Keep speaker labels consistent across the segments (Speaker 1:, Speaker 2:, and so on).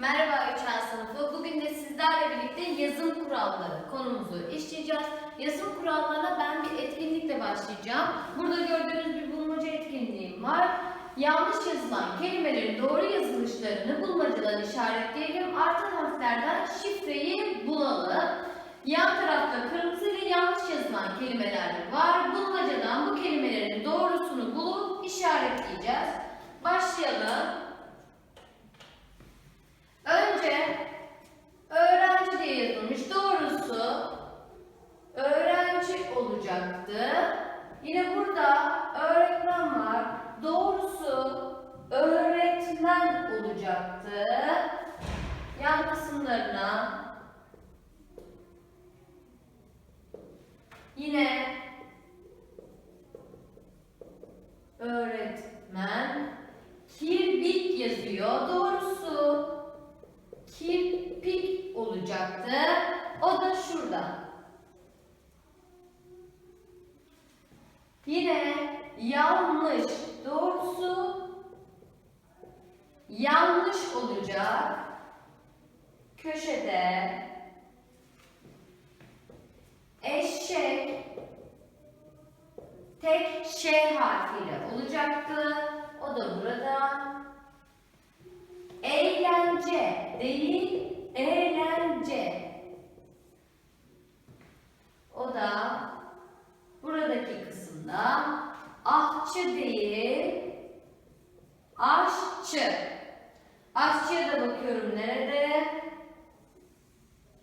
Speaker 1: Merhaba 3 A sınıfı. Bugün de sizlerle birlikte yazım kuralları konumuzu işleyeceğiz. Yazım kurallarına ben bir etkinlikle başlayacağım. Burada gördüğünüz bir bulmaca etkinliğim var. Yanlış yazılan kelimelerin doğru yazılışlarını bulmacadan işaretleyelim. Artan harflerden şifreyi bulalım. Yan tarafta kırmızı ile yanlış yazılan kelimeler var. Bulmacadan bu kelimelerin doğrusunu bulup işaretleyeceğiz. Başlayalım. Önce öğrenci diye yazılmış. Doğrusu öğrenci olacaktı. Yine burada öğretmen var. Doğrusu öğretmen olacaktı. Yan kısımlarına yine öğretmen kirbik yazıyor. Doğrusu kirpik olacaktı. O da şurada. Yine yanlış. Doğrusu yanlış olacak. Köşede eşek tek şey harfiyle olacaktı. O da burada. Eğlence değil, eğlence. O da buradaki kısımda ahçı değil, aşçı. Aşçıya da bakıyorum nerede?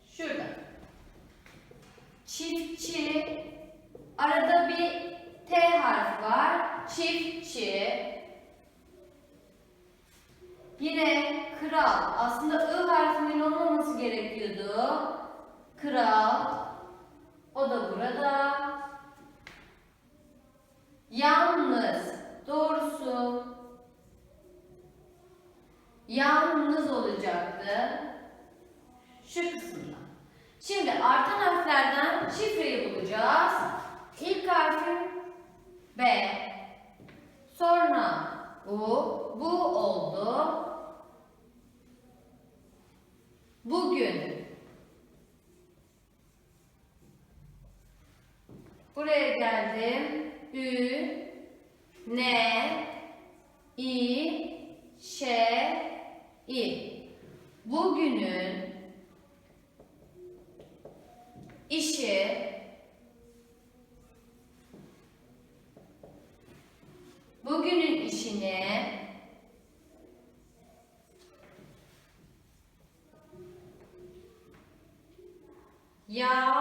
Speaker 1: Şurada. Çiftçi. Arada bir T harfi var. Çiftçi. Yine kral. Aslında I harfinin olmaması gerekiyordu. Kral. O da burada. Yalnız. Doğrusu yalnız olacaktı. Şu kısımda. Şimdi artan harflerden şifreyi bulacağız. İlk harfim B. Sonra U. Bu oldu. Bugün. Buraya geldim. Ü, ne, i, şe, i. Bugünün işi bugünün işini yarına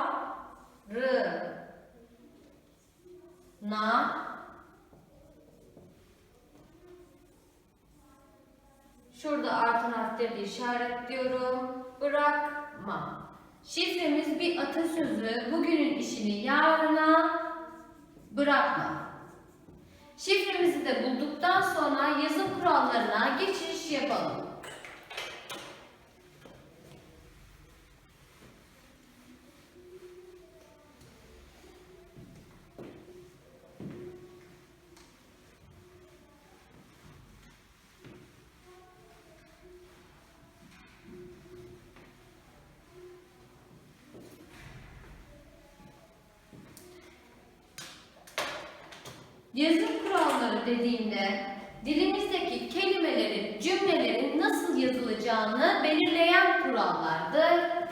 Speaker 1: Şurada artan harfleri işaretliyorum. Bırakma. Şifremiz bir atasözü. Bugünün işini yarına bırakma. Şifremizi de bulduktan sonra yazım kurallarına geçiş yapalım. Yazım kuralları dediğimde dilimizdeki kelimelerin, cümlelerin nasıl yazılacağını belirleyen kurallardır.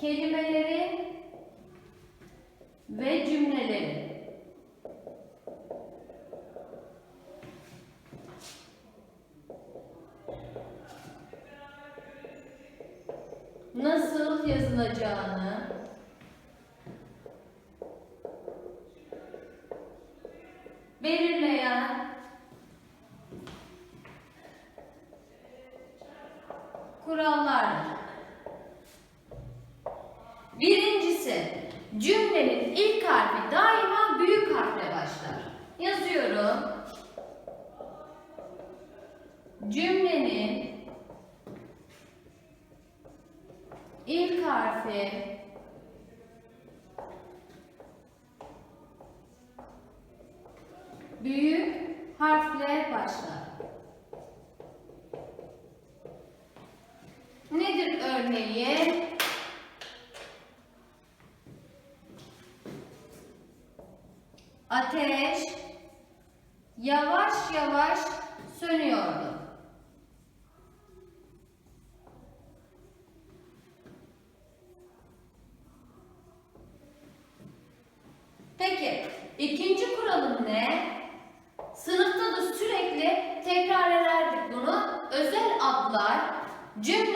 Speaker 1: Kelimelerin ve cümlelerin nasıl yazılacağını belirleyen kurallardır. Birincisi, cümlenin ilk harfi daima büyük harfle başlar. Yazıyorum. Cümlenin ilk harfi büyük harfle başlar. Nedir örneği? Ateş yavaş yavaş sönüyordu.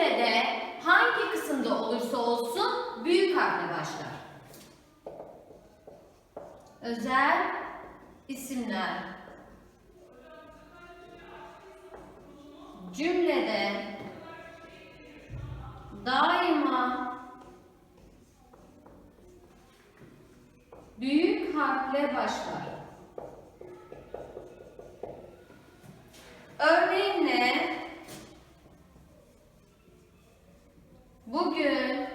Speaker 1: Cümlede hangi kısımda olursa olsun büyük harfle başlar. Özel isimler cümlede daima büyük harfle başlar. Örneğin ne? Bugün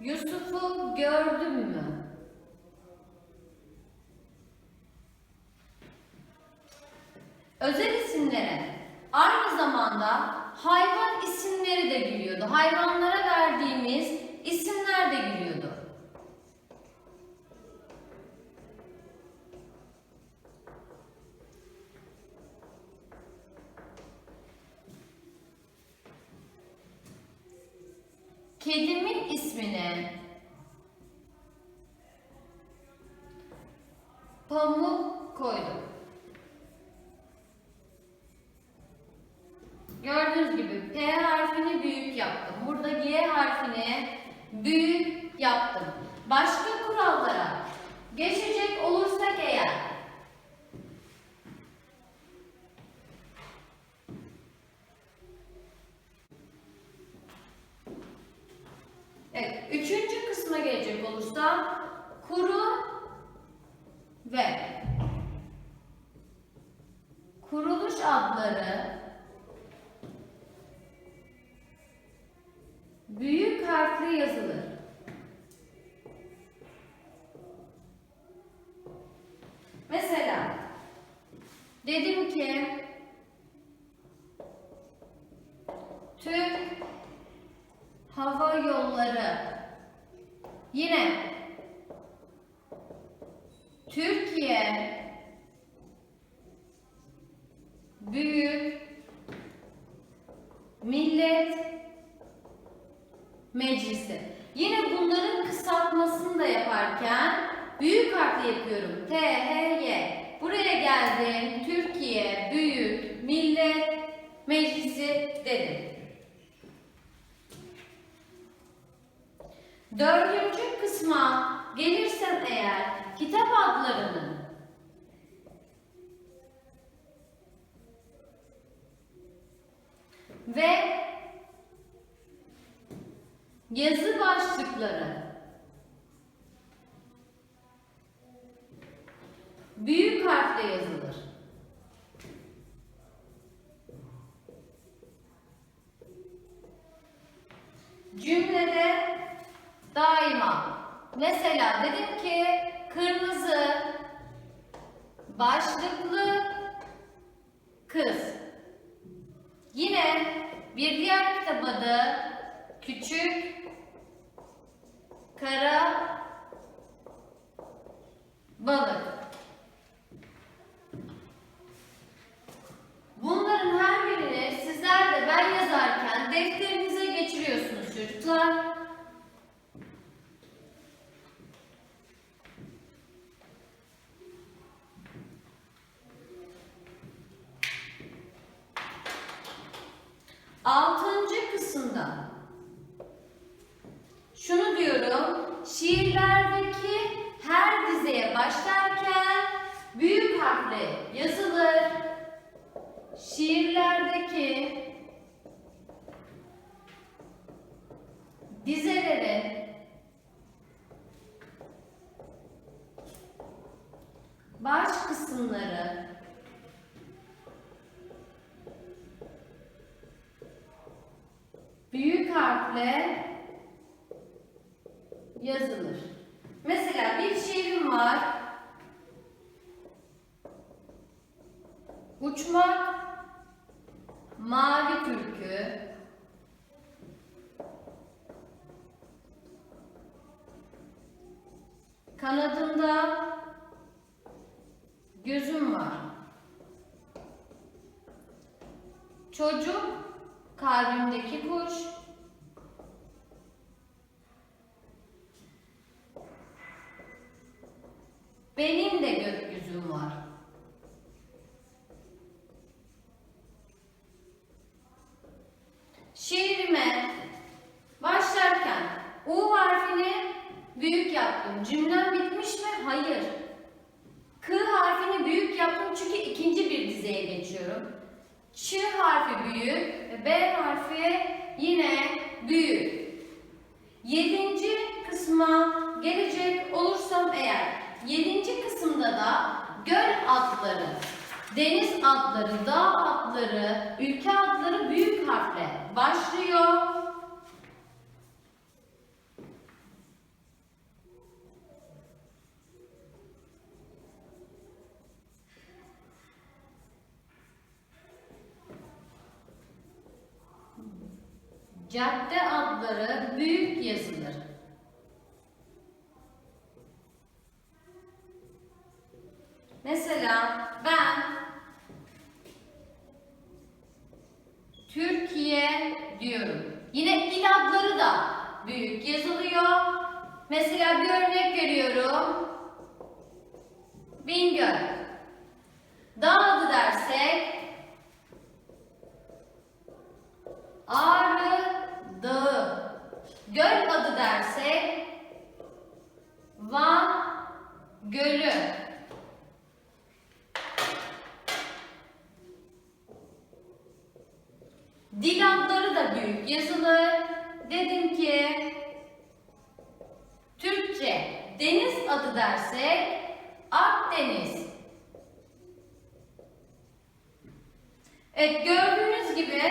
Speaker 1: Yusuf'u gördün Kedimin ismini Pamuk koydum. Gördüğünüz gibi P harfini büyük yaptım. Burada G harfini büyük yaptım. Başka kurallara geçecek olursak eğer Evet, üçüncü kısma olursam kuru ve kuruluş adları büyük harfle yazılır. Mesela dedim ki yine Türkiye Büyük Millet Meclisi. Yine bunların kısaltmasını da yaparken büyük harfle yapıyorum. T, H, Y. Buraya geldim. Türkiye Büyük Millet Meclisi dedim. Dördüncü kısma gelirsem eğer kitap adlarının ve yazı başlıkları büyük harfle yazılır. Kara balık. Şunu diyorum, şiirlerdeki her dizeye başlarken büyük harfle yazılır. Şiirlerdeki dizelerin baş kısımları büyük harfle yazılır. Mesela bir şiirim var. Uçmak, mavi türkü, kanadında gözüm var. Çocuk, kalbimdeki kuş, büyük ve B harfi yine büyük. Yedinci kısma gelecek olursam eğer, yedinci kısımda da göl adları, deniz adları, dağ adları, ülke adları büyük harfle başlıyor. Cadde adları büyük yazılır. Mesela ben Türkiye diyorum. Yine il adları da büyük yazılıyor. Mesela bir örnek veriyorum. Bingöl. Dağ adı dersek Ağrı Dağı. Göl adı dersek Van Gölü. Dil adları da büyük yazılır. Dedim ki Türkçe deniz adı dersek Akdeniz. Evet gördüğünüz gibi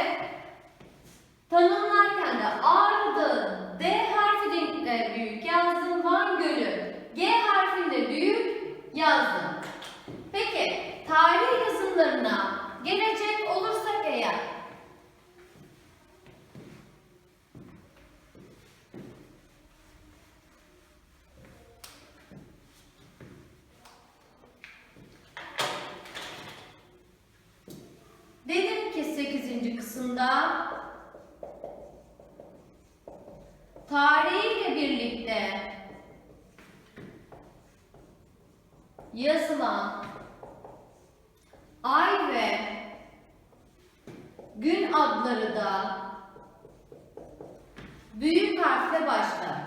Speaker 1: tanımlarken de Ağrı Dağı D harfi de büyük yazdım. Van Gölü G harfinde büyük yazdım. Peki tarih yazımlarına gelecek olursak eğer Dedim ki 8. kısımda tarihiyle birlikte yazılan ay ve gün adları da büyük harfle başlar.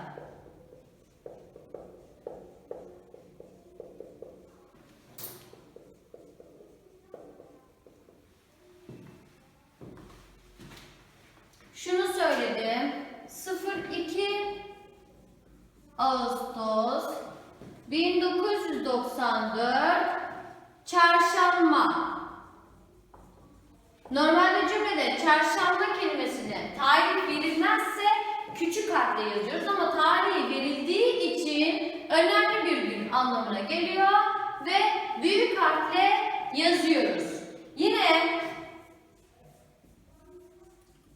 Speaker 1: Söyledim. 02 Ağustos 1994 Çarşamba. Normalde cümlede çarşamba kelimesine tarih verilmezse küçük harfle yazıyoruz ama tarihi verildiği için önemli bir gün anlamına geliyor ve büyük harfle yazıyoruz. Yine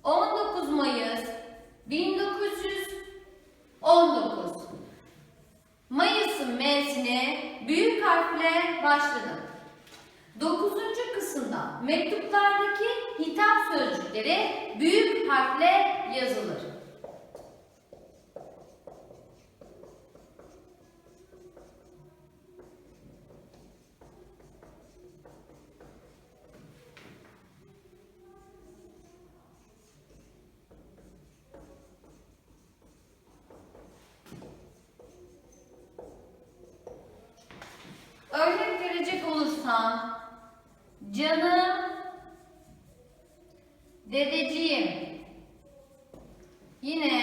Speaker 1: 19 Mayıs 1919 Mayıs'ın M'sine büyük harfle başladım. 9. kısımda mektuplardaki hitap sözcükleri büyük harfle yazılır. Örnek verecek olursam canım dedeciğim yine